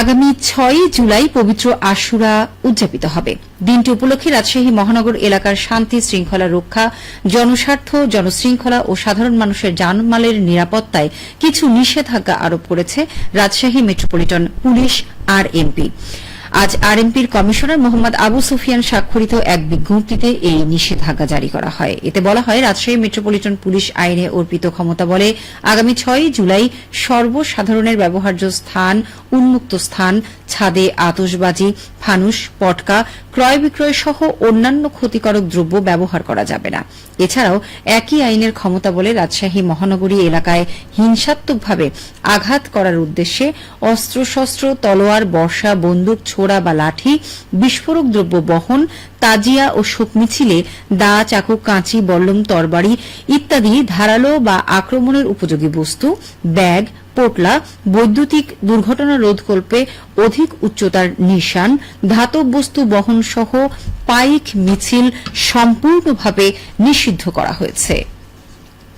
আগামী ছয়ই জুলাই পবিত্র আশুরা উদযাপিত হবে। দিনটি উপলক্ষে রাজশাহী মহানগর এলাকার শান্তি শৃঙ্খলা রক্ষা, জনস্বার্থ, জনশৃঙ্খলা ও সাধারণ মানুষের জানমালের নিরাপত্তায় কিছু নিষেধাজ্ঞা আরোপ করেছে Rajshahi metropolitan police R MP. আজ আরএমপির কমিশনার মোহাম্মদ আবু সুফিয়ান স্বাক্ষরিত এক বিজ্ঞপ্তিতে এই নিষেধাজ্ঞা জারি করা হয়। এতে বলা হয়, রাজশাহী মেট্রোপলিটন পুলিশ আইনে অর্পিত ক্ষমতা বলে আগামী ছয়ই জুলাই সর্বসাধারণের ব্যবহার্য স্থান, উন্মুক্ত স্থান, ছাদে আতসবাজি ফানুস, পটকা, ক্রয় বিক্রয় সহ অন্যান্য ক্ষতিকারক দ্রব্য ব্যবহার করা যাবে না। এছাড়াও একই আইনের ক্ষমতা বলে রাজশাহী মহানগরী এলাকায় হিংসাত্মকভাবে আঘাত করার উদ্দেশ্যে অস্ত্রশস্ত্র, তলোয়ার, বর্ষা, বন্দুক ছোড়া বা লাঠি, বিস্ফোরক দ্রব্য বহন, তাজিয়া ও শোক মিছিলে, দা, চাকু, কাঁচি, বল্লম, তরবারি ইত্যাদি ধারালো বা আক্রমণের উপযোগী বস্তু, ব্যাগ, পোটলা, বৈদ্যুতিক দুর্ঘটনা রোধকল্পে অধিক উচ্চতার নিশান, ধাতব বস্তু বহন সহ পাইক মিছিল সম্পূর্ণভাবে নিষিদ্ধ করা হয়েছে।